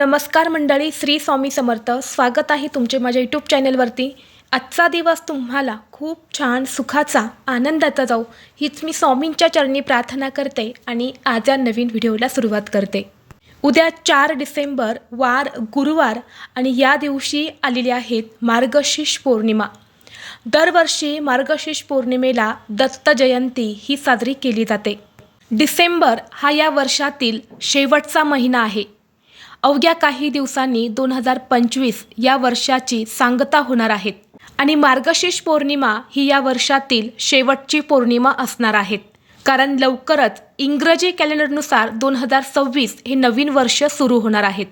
नमस्कार मंडळी श्री स्वामी समर्थ. स्वागत आहे तुमचे माझ्या यूट्यूब चॅनलवरती आजचा दिवस तुम्हाला खूप छान सुखाचा आनंदाचा जाऊ हीच मी स्वामींच्या चरणी प्रार्थना करते आणि आज या नवीन व्हिडिओला सुरुवात करते. उद्या चार डिसेंबर वार गुरुवार आणि या दिवशी आलेले आहेत मार्गशीर्ष पौर्णिमा. दरवर्षी मार्गशीर्ष पौर्णिमेला दत्त जयंती ही साजरी केली जाते. डिसेंबर हा या वर्षातील शेवटचा महिना आहे. अवघ्या काही दिवसांनी दोन हजार पंचवीस या वर्षाची सांगता होणार आहेत आणि मार्गशीर्ष पौर्णिमा ही या वर्षातील शेवटची पौर्णिमा असणार आहेत कारण लवकरच इंग्रजी कॅलेंडरनुसार दोन हजार सव्वीस हे नवीन वर्ष सुरू होणार आहेत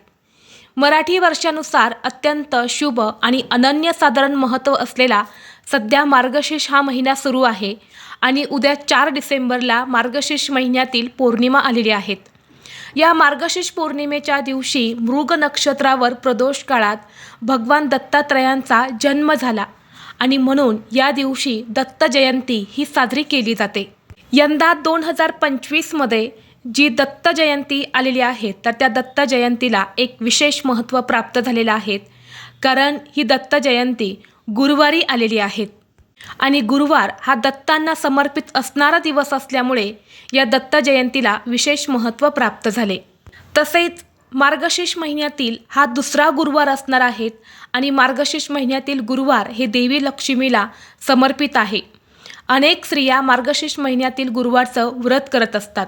मराठी वर्षानुसार अत्यंत शुभ आणि अनन्यसाधारण महत्त्व असलेला सध्या मार्गशीर्ष हा महिना सुरू आहे आणि उद्या चार डिसेंबरला मार्गशीर्ष महिन्यातील पौर्णिमा आलेली आहेत या मार्गशीर्ष पौर्णिमेच्या दिवशी मृग नक्षत्रावर प्रदोष काळात भगवान दत्तात्रयांचा जन्म झाला आणि म्हणून या दिवशी दत्त जयंती ही साजरी केली जाते. यंदा दोन हजार पंचवीसमध्ये जी दत्त जयंती आलेली आहे तर त्या दत्त जयंतीला एक विशेष महत्त्व प्राप्त झालेलं आहे. कारण ही दत्त जयंती गुरुवारी आलेली आहेत आणि गुरुवार हा दत्तांना समर्पित असणारा दिवस असल्यामुळे या दत्त जयंतीला विशेष महत्त्व प्राप्त झाले. तसेच मार्गशीर्ष महिन्यातील हा दुसरा गुरुवार असणार आहेत आणि मार्गशीर्ष महिन्यातील गुरुवार हे देवी लक्ष्मीला समर्पित आहे. अनेक स्त्रिया मार्गशीर्ष महिन्यातील गुरुवारचं व्रत करत असतात.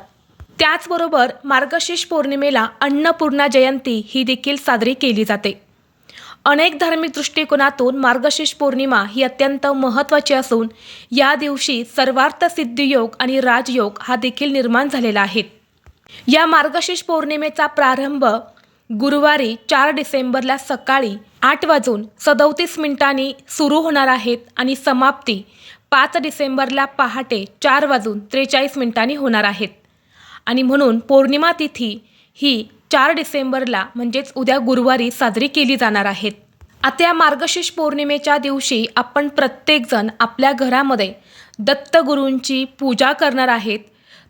त्याचबरोबर मार्गशीर्ष पौर्णिमेला अन्नपूर्णा जयंती ही देखील साजरी केली जाते. अनेक धार्मिक दृष्टिकोनातून मार्गशीर्ष पौर्णिमा ही अत्यंत महत्त्वाची असून या दिवशी सर्वार्थ सिद्धियोग आणि राजयोग हा देखील निर्माण झालेला आहे. या मार्गशीर्ष पौर्णिमेचा प्रारंभ गुरुवारी चार डिसेंबरला सकाळी आठ वाजून सदोतीस मिनिटांनी सुरू होणार आहेत आणि समाप्ती पाच डिसेंबरला पहाटे चार वाजून त्रेचाळीस मिनिटांनी होणार आहेत आणि म्हणून पौर्णिमा तिथी ही चार डिसेंबरला म्हणजेच उद्या गुरुवारी साजरी केली जाणार आहेत आता या मार्गशीर्ष पौर्णिमेच्या दिवशी आपण प्रत्येकजण आपल्या घरामध्ये दत्तगुरूंची पूजा करणार आहेत.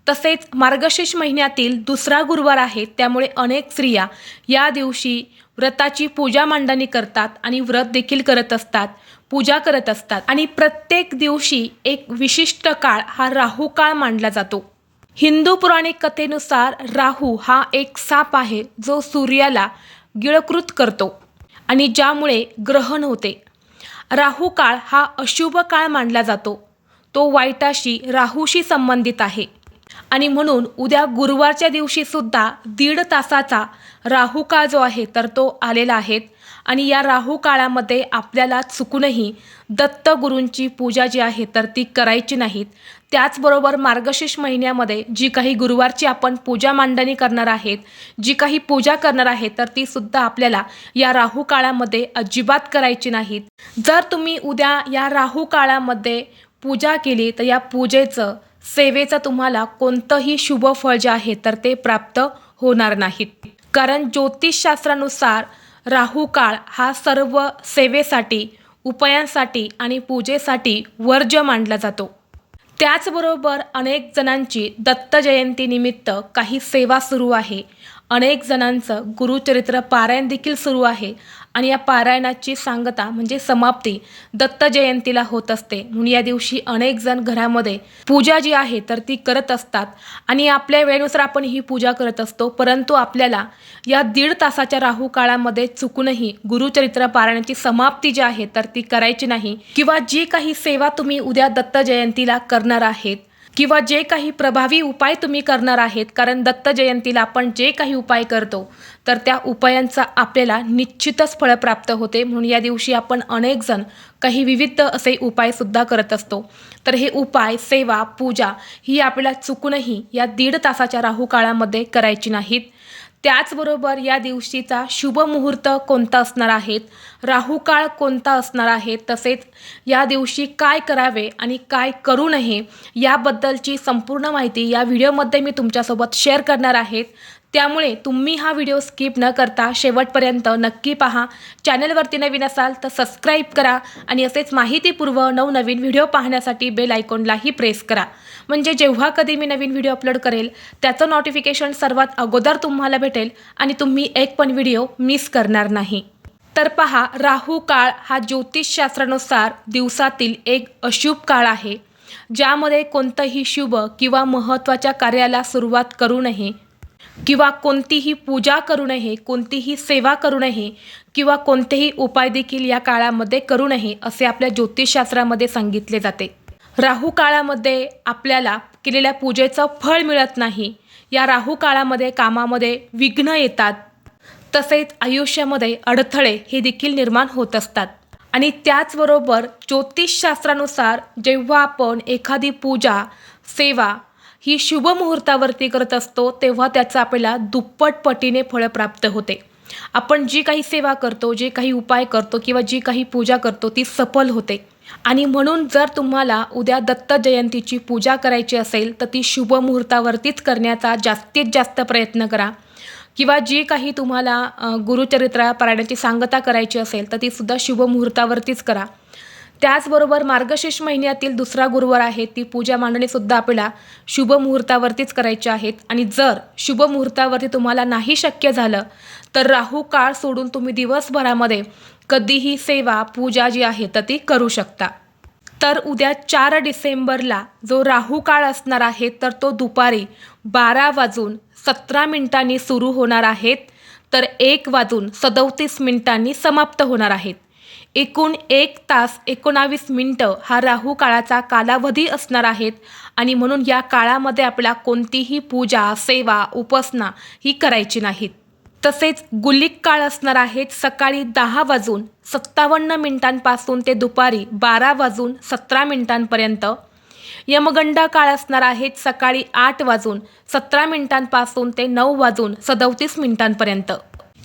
तसेच मार्गशीर्ष महिन्यातील दुसरा गुरुवार आहे त्यामुळे अनेक स्त्रिया या दिवशी व्रताची पूजा मांडणी करतात आणि व्रत देखील करत असतात पूजा करत असतात. आणि प्रत्येक दिवशी एक विशिष्ट काळ हा राहू काळ मानला जातो. हिंदू पुराणिक कथेनुसार राहू हा एक साप आहे जो सूर्याला गिळकृत करतो आणि ज्यामुळे ग्रहण होते. राहू काळ हा अशुभ काळ मानला जातो. तो वाईटाशी राहूशी संबंधित आहे. आणि म्हणून उद्या गुरुवारच्या दिवशी सुद्धा दीड तासाचा राहू काळ जो आहे तर तो आलेला आहे आणि या राहू काळामध्ये आपल्याला चुकूनही दत्तगुरूंची पूजा जी आहे तर ती करायची नाहीत. त्याचबरोबर मार्गशीर्ष महिन्यामध्ये जी काही गुरुवारची आपण पूजा मांडणी करणार आहेत जी काही पूजा करणार आहे तर ती सुद्धा आपल्याला या राहू काळामध्ये अजिबात करायची नाहीत. जर तुम्ही उद्या या राहू काळामध्ये पूजा केली तर या पूजेचं सेवेचं तुम्हाला कोणतंही शुभ फळ जे आहे तर ते प्राप्त होणार नाहीत. कारण ज्योतिषशास्त्रानुसार राहू काळ हा सर्व सेवेसाठी उपायांसाठी आणि पूजेसाठी वर्ज्य मानला जातो. त्याचबरोबर अनेक जणांची दत्त जयंतीनिमित्त काही सेवा सुरू आहे. अनेक जणांचं गुरुचरित्र पारायण देखील सुरू आहे. आणि या पारायणाची सांगता म्हणजे समाप्ती दत्त जयंतीला होत असते. म्हणून या दिवशी अनेक जण घरामध्ये पूजा जी आहे तर ती करत असतात. आणि आपल्या वेळेनुसार आपण ही पूजा करत असतो. परंतु आपल्याला या दीड तासाच्या राहू काळामध्ये चुकूनही गुरुचरित्र पारायणाची समाप्ती जी आहे तर ती करायची नाही. किंवा जी काही सेवा तुम्ही उद्या दत्त जयंतीला करणार आहेत किंवा जे काही प्रभावी उपाय तुम्ही करणार आहेत. कारण दत्त जयंतीला आपण जे काही उपाय करतो तर त्या उपायांचा आपल्याला निश्चितच फळ प्राप्त होते. म्हणून या दिवशी आपण अनेकजण काही विविध असे उपायसुद्धा करत असतो. तर हे उपाय सेवा पूजा ही आपल्याला चुकूनही या दीड तासाच्या राहू काळामध्ये करायची नाहीत. त्याचबरोबर या दिवशीचा शुभ मुहूर्त कोणता असणार आहेत? राहू काळ कोणता असणार आहे? तसेच या दिवशी काय करावे आणि काय करू नये? याबद्दलची संपूर्ण माहिती या व्हिडिओमध्ये मी तुमच्यासोबत शेअर करणार आहेत त्यामुळे तुम्ही हा व्हिडिओ स्किप न करता शेवटपर्यंत नक्की पहा. चॅनलवरती नवीन असाल तर सबस्क्राईब करा आणि असेच माहितीपूर्व नवनवीन व्हिडिओ पाहण्यासाठी बेल आयकॉनलाही प्रेस करा. म्हणजे जेव्हा कधी मी नवीन व्हिडिओ अपलोड करेल त्याचं नोटिफिकेशन सर्वात अगोदर तुम्हाला भेटेल आणि तुम्ही एक पण व्हिडिओ मिस करणार नाही. तर पहा राहू काळ हा ज्योतिषशास्त्रानुसार दिवसातील एक अशुभ काळ आहे. ज्यामध्ये कोणतंही शुभ किंवा महत्त्वाच्या कार्याला सुरुवात करू नये. किंवा कोणतीही पूजा करू नये कोणतीही सेवा करू नये किंवा कोणतेही उपाय देखील या काळामध्ये करू नये असे आपल्या ज्योतिषशास्त्रामध्ये सांगितले जाते. राहू काळामध्ये आपल्याला केलेल्या पूजेचं फळ मिळत नाही. या राहू काळामध्ये कामामध्ये विघ्न येतात. तसेच आयुष्यामध्ये अडथळे हे देखील निर्माण होत असतात. आणि त्याचबरोबर ज्योतिषशास्त्रानुसार जेव्हा आपण एखादी पूजा सेवा ही शुभ मुहूर्तावरती करत असतो तेव्हा त्याचं आपल्याला दुप्पट पटीने फळ प्राप्त होते. आपण जी काही सेवा करतो जे काही उपाय करतो किंवा जी काही पूजा करतो ती सफल होते. आणि म्हणून जर तुम्हाला उद्या दत्त जयंतीची पूजा करायची असेल तर ती शुभ मुहूर्तावरतीच करण्याचा जास्तीत जास्त प्रयत्न करा. किंवा जी काही तुम्हाला गुरुचरित्रा पारायणाची सांगता करायची असेल तर ती सुद्धा शुभ मुहूर्तावरतीच करा. त्याचबरोबर मार्गशीर्ष महिन्यातील दुसरा गुरुवार आहे ती पूजा मांडणीसुद्धा आपल्याला शुभ मुहूर्तावरतीच करायची आहेत. आणि जर शुभ मुहूर्तावरती तुम्हाला नाही शक्य झालं तर राहू काळ सोडून तुम्ही दिवसभरामध्ये कधीही सेवा पूजा जी आहे तर ती करू शकता. तर उद्या चार डिसेंबरला जो राहू काळ असणार आहे तर तो दुपारी बारा वाजून सतरा मिनिटांनी सुरू होणार आहेत तर एक वाजून सदोतीस मिनिटांनी समाप्त होणार आहेत एकूण एक तास एकोणावीस मिनटं हा राहू काळाचा कालावधी असणार आहेत आणि म्हणून या काळामध्ये आपल्याला कोणतीही पूजा सेवा उपासना ही करायची नाहीत. तसेच गुलिक काळ असणार आहेत सकाळी दहा वाजून सत्तावन्न मिनिटांपासून ते दुपारी बारा वाजून सतरा मिनिटांपर्यंत. यमगंडा काळ असणार आहेत सकाळी आठ वाजून सतरा मिनिटांपासून ते नऊ वाजून सदोतीस मिनिटांपर्यंत.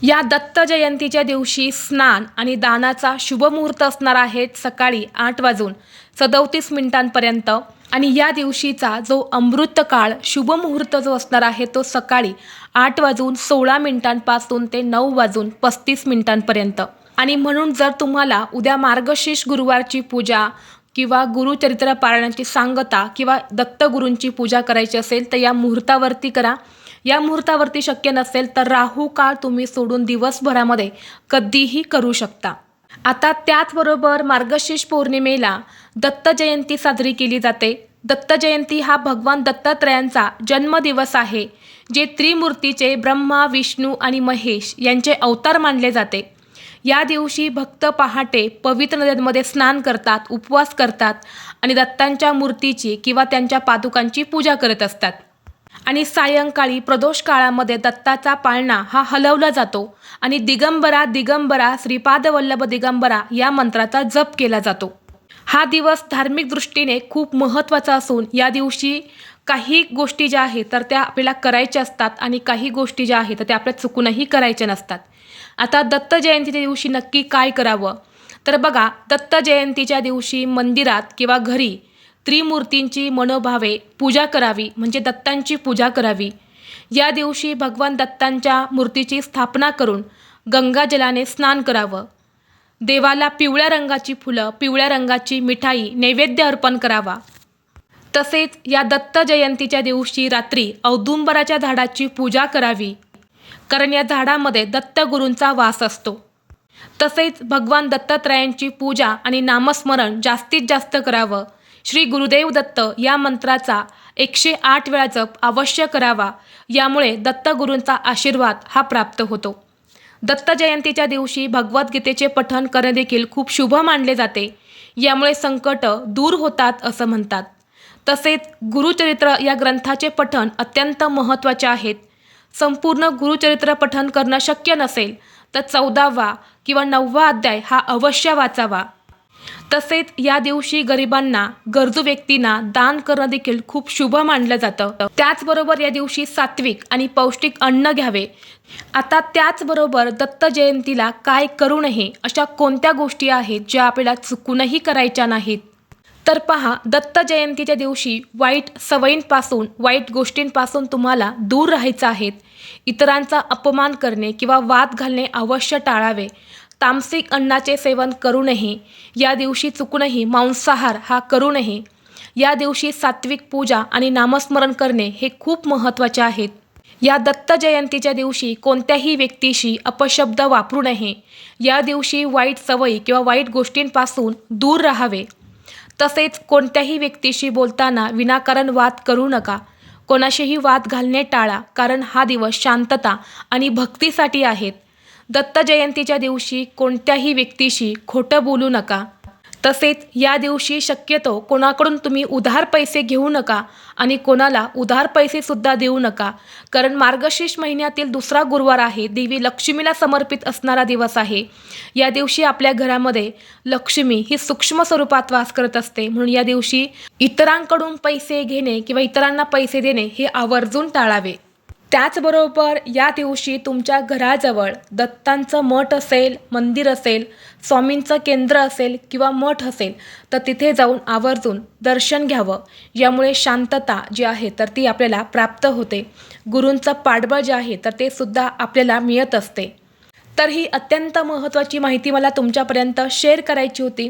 या दत्त जयंतीच्या दिवशी स्नान आणि दानाचा शुभमुहूर्त असणार आहे सकाळी आठ वाजून सदोतीस मिनिटांपर्यंत. आणि या दिवशीचा जो अमृत काळ शुभमुहूर्त जो असणार आहे तो सकाळी आठ वाजून सोळा मिनिटांपासून ते नऊ वाजून पस्तीस मिनिटांपर्यंत. आणि म्हणून जर तुम्हाला उद्या मार्गशीर्ष गुरुवारची पूजा किंवा गुरुचरित्र पाळण्याची सांगता किंवा दत्तगुरूंची पूजा करायची असेल तर या मुहूर्तावरती करा. या मुहूर्तावरती शक्य नसेल तर राहू काळ तुम्ही सोडून दिवसभरामध्ये कधीही करू शकता. आता त्याचबरोबर मार्गशीर्ष पौर्णिमेला दत्त जयंती साजरी केली जाते. दत्त जयंती हा भगवान दत्तात्रयांचा जन्मदिवस आहे जे त्रिमूर्तीचे ब्रह्मा विष्णू आणि महेश यांचे अवतार मानले जाते. या दिवशी भक्त पहाटे पवित्र नद्यांमध्ये स्नान करतात उपवास करतात आणि दत्तांच्या मूर्तीची किंवा त्यांच्या पादुकांची पूजा करत असतात. आणि सायंकाळी प्रदोष काळामध्ये दत्ताचा पाळणा हा हलवला जातो आणि दिगंबरा दिगंबरा श्रीपादवल्लभ दिगंबरा या मंत्राचा जप केला जातो. हा दिवस धार्मिक दृष्टीने खूप महत्त्वाचा असून या दिवशी काही गोष्टी ज्या आहेत तर त्या आपल्याला करायच्या असतात आणि काही गोष्टी ज्या आहेत तर त्या आपल्या चुकूनही करायच्या नसतात. आता दत्त जयंतीच्या दिवशी नक्की काय करावं? तर बघा दत्त जयंतीच्या दिवशी मंदिरात किंवा घरी त्रिमूर्तींची मनोभावे पूजा करावी म्हणजे दत्तांची पूजा करावी. या दिवशी भगवान दत्तांच्या मूर्तीची स्थापना करून गंगाजलाने स्नान करावं. देवाला पिवळ्या रंगाची फुलं पिवळ्या रंगाची मिठाई नैवेद्य अर्पण करावा. तसेच या दत्त जयंतीच्या दिवशी रात्री औदुंबराच्या झाडाची पूजा करावी. कारण या झाडामध्ये दत्तगुरूंचा वास असतो. तसेच भगवान दत्तात्रयांची पूजा आणि नामस्मरण जास्तीत जास्त करावं. श्री गुरुदेव दत्त या मंत्राचा एकशे आठ वेळा जप अवश्य करावा. यामुळे दत्तगुरूंचा आशीर्वाद हा प्राप्त होतो. दत्त जयंतीच्या दिवशी भगवद्गीतेचे पठण करणे देखील खूप शुभ मानले जाते. यामुळे संकट दूर होतात असं म्हणतात. तसेच गुरुचरित्र या ग्रंथाचे पठण अत्यंत महत्त्वाचे आहेत. संपूर्ण गुरुचरित्र पठण करणं शक्य नसेल तर चौदावा किंवा नववा अध्याय हा अवश्य वाचावा. तसेच या दिवशी गरिबांना गरजू व्यक्तींना दान करणं देखील खूप शुभ मानलं जातं. त्याचबरोबर या दिवशी सात्विक आणि पौष्टिक अन्न घ्यावे. आता त्याचबरोबर दत्त जयंतीला काय करू नये अशा कोणत्या गोष्टी आहेत ज्या आपल्याला चुकूनही करायच्या नाहीत? तर पहा दत्त जयंतीच्या दिवशी वाईट सवयींपासून वाईट गोष्टींपासून तुम्हाला दूर राहायचं आहे. इतरांचा अपमान करणे किंवा वाद घालणे अवश्य टाळावे. तामसिक अन्नाचे सेवन करू नये. या दिवशी चुकूनही मांसाहार हा करू नये. या दिवशी सात्विक पूजा आणि नामस्मरण करणे हे खूप महत्त्वाचे आहेत. या दत्त जयंतीच्या दिवशी कोणत्याही व्यक्तीशी अपशब्द वापरू नये. या दिवशी वाईट सवयी किंवा वाईट गोष्टींपासून दूर राहावे. तसेच कोणत्याही व्यक्तीशी बोलताना विनाकारण वाद करू नका. कोणाशीही वाद घालणे टाळा कारण हा दिवस शांतता आणि भक्तीसाठी आहेत. दत्त जयंतीच्या दिवशी कोणत्याही व्यक्तीशी खोटं बोलू नका. तसेच या दिवशी शक्यतो कोणाकडून तुम्ही उधार पैसे घेऊ नका आणि कोणाला उधार पैसेसुद्धा देऊ नका. कारण मार्गशीर्ष महिन्यातील दुसरा गुरुवार आहे देवी लक्ष्मीला समर्पित असणारा दिवस आहे. या दिवशी आपल्या घरामध्ये लक्ष्मी ही सूक्ष्म स्वरूपात वास करत असते. म्हणून या दिवशी इतरांकडून पैसे घेणे किंवा इतरांना पैसे देणे हे आवर्जून टाळावे. त्याचबरोबर या दिवशी तुमच्या घराजवळ दत्तांचं मठ असेल मंदिर असेल स्वामींचं केंद्र असेल किंवा मठ असेल तर तिथे जाऊन आवर्जून दर्शन घ्यावं. यामुळे शांतता जी आहे तर ती आपल्याला प्राप्त होते. गुरूंचं पाठबळ जे आहे तर ते सुद्धा आपल्याला मिळत असते. तर ही अत्यंत महत्त्वाची माहिती मला तुमच्यापर्यंत शेअर करायची होती.